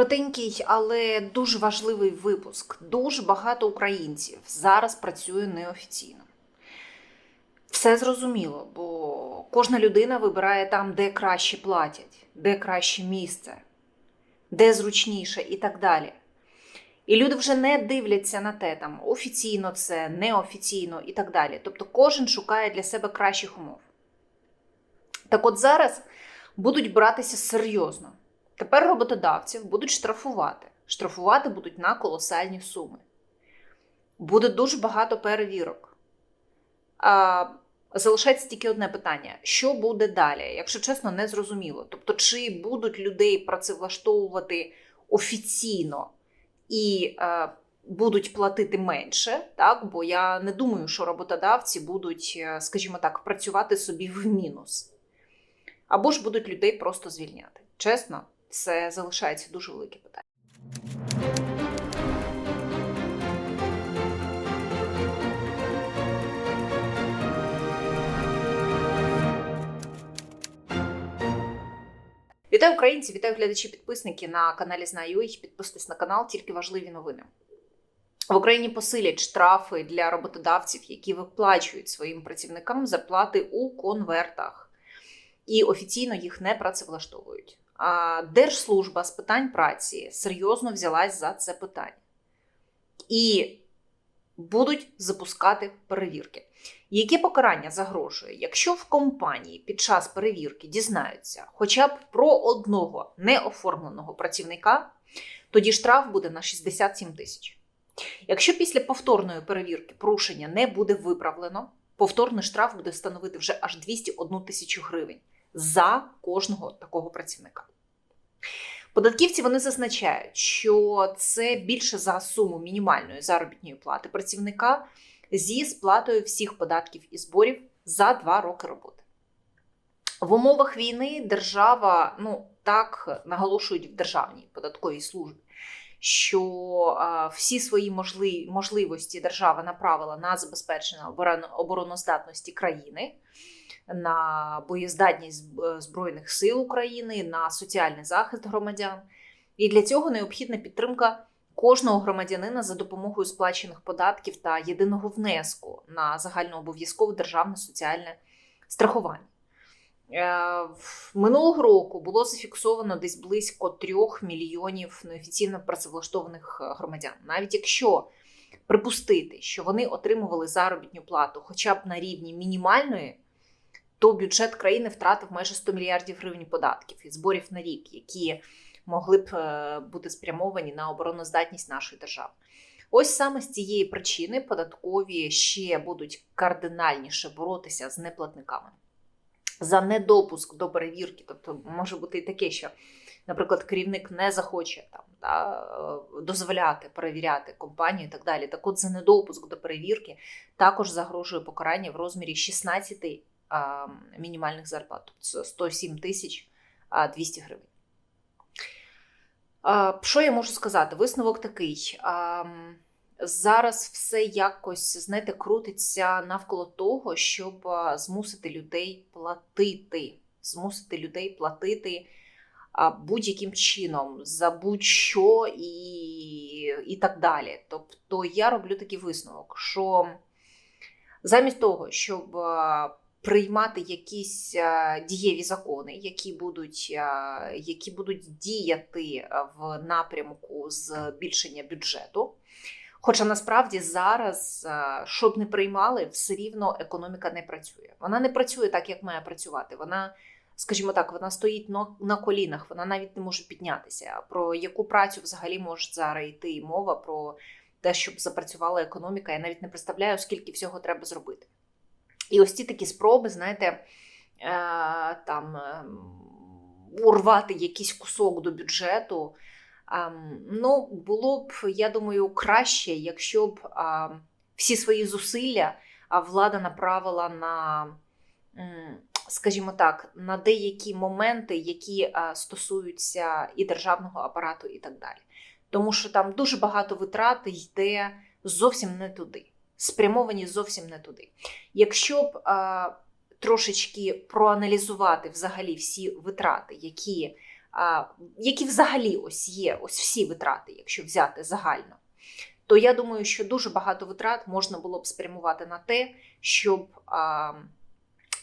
Коротенький, але дуже важливий випуск. Дуже багато українців зараз працює неофіційно. Все зрозуміло, бо кожна людина вибирає там, де краще платять, де краще місце, де зручніше і так далі. І люди вже не дивляться на те, там офіційно це, неофіційно і так далі. Тобто кожен шукає для себе кращих умов. Так от зараз будуть братися серйозно. Тепер роботодавців будуть штрафувати. Штрафувати будуть на колосальні суми. Буде дуже багато перевірок. А, залишається тільки одне питання: що буде далі? Якщо чесно, не зрозуміло. Тобто, чи будуть людей працевлаштовувати офіційно і е, будуть платити менше, так? бо я не думаю, що роботодавці будуть, е, скажімо так, працювати собі в мінус. Або ж будуть людей просто звільняти. Чесно, це залишається дуже велике питання. Вітаю українці, вітаю глядачі, підписники на каналі Знаю.ua. Підписуйтесь на канал, тільки важливі новини. В Україні посилять штрафи для роботодавців, які виплачують своїм працівникам зарплати у конвертах і офіційно їх не працевлаштовують. Держслужба з питань праці серйозно взялась за це питання і будуть запускати перевірки. Які покарання загрожує, якщо в компанії під час перевірки дізнаються хоча б про одного неоформленого працівника, тоді штраф буде на 67 тисяч. Якщо після повторної перевірки порушення не буде виправлено, повторний штраф буде становити вже аж 201 тисячу гривень за кожного такого працівника. Податківці вони зазначають, що це більше за суму мінімальної заробітної плати працівника зі сплатою всіх податків і зборів за два роки роботи. В умовах війни держава, ну так наголошують в Державній податковій службі, що всі свої можли, можливості держава направила на забезпечення оборон, обороноздатності країни, на боєздатність Збройних сил України, на соціальний захист громадян. І для цього необхідна підтримка кожного громадянина за допомогою сплачених податків та єдиного внеску на загальнообов'язкове державне соціальне страхування. Е, Минулого року було зафіксовано десь близько трьох мільйонів неофіційно працевлаштованих громадян. Навіть якщо припустити, що вони отримували заробітну плату хоча б на рівні мінімальної, то бюджет країни втратив майже 100 мільярдів гривень податків і зборів на рік, які могли б бути спрямовані на обороноздатність нашої держави. Ось саме з цієї причини податкові ще будуть кардинальніше боротися з неплатниками за недопуск до перевірки. Тобто може бути і таке, що, наприклад, керівник не захоче там да, дозволяти перевіряти компанію і так далі. Так от за недопуск до перевірки також загрожує покарання в розмірі 16 а, мінімальних зарплат, тобто 107 тисяч 200 гривень. Що я можу сказати? Висновок такий. Зараз все якось, знаєте, крутиться навколо того, щоб змусити людей платити, змусити людей платити будь-яким чином за будь-що і, і так далі. Тобто я роблю такий висновок, що замість того, щоб приймати якісь дієві закони, які будуть які будуть діяти в напрямку збільшення бюджету. Хоча насправді зараз, щоб не приймали, все рівно економіка не працює. Вона не працює так, як має працювати. Вона, скажімо так, вона стоїть на колінах, вона навіть не може піднятися. Про яку працю взагалі може зараз йти мова про те, щоб запрацювала економіка. Я навіть не представляю, скільки всього треба зробити. І ось ці такі спроби, знаєте, е, там урвати якийсь кусок до бюджету. Ну, було б, я думаю, краще, якщо б всі свої зусилля влада направила на, скажімо так, на деякі моменти, які стосуються і державного апарату, і так далі. Тому що там дуже багато витрат йде зовсім не туди спрямовані зовсім не туди. Якщо б трошечки проаналізувати взагалі всі витрати, які які взагалі ось є, ось всі витрати, якщо взяти загально, то я думаю, що дуже багато витрат можна було б спрямувати на те, щоб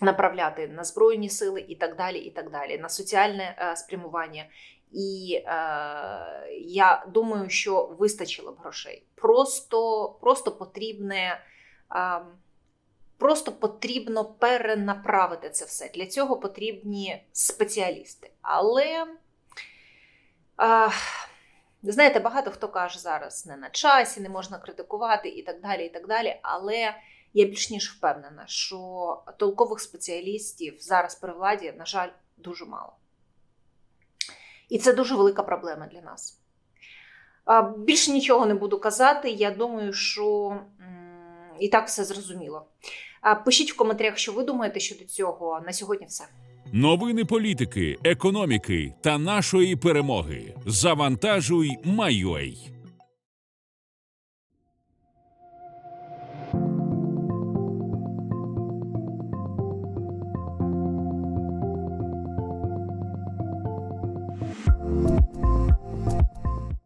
направляти на збройні сили і так далі, і так далі, на соціальне е, спрямування. І е, я думаю, що вистачило б грошей. Просто, просто потрібне. Е, Просто потрібно перенаправити це все. Для цього потрібні спеціалісти. Але, е, знаєте, багато хто каже зараз не на часі, не можна критикувати і так далі. і так далі. Але я більш ніж впевнена, що толкових спеціалістів зараз при владі, на жаль, дуже мало. І це дуже велика проблема для нас. А, Більше нічого не буду казати. Я думаю, що і так все зрозуміло. Пишіть в коментарях, що ви думаєте щодо цього. На сьогодні все. Новини політики, економіки та нашої перемоги. Завантажуй, Майой.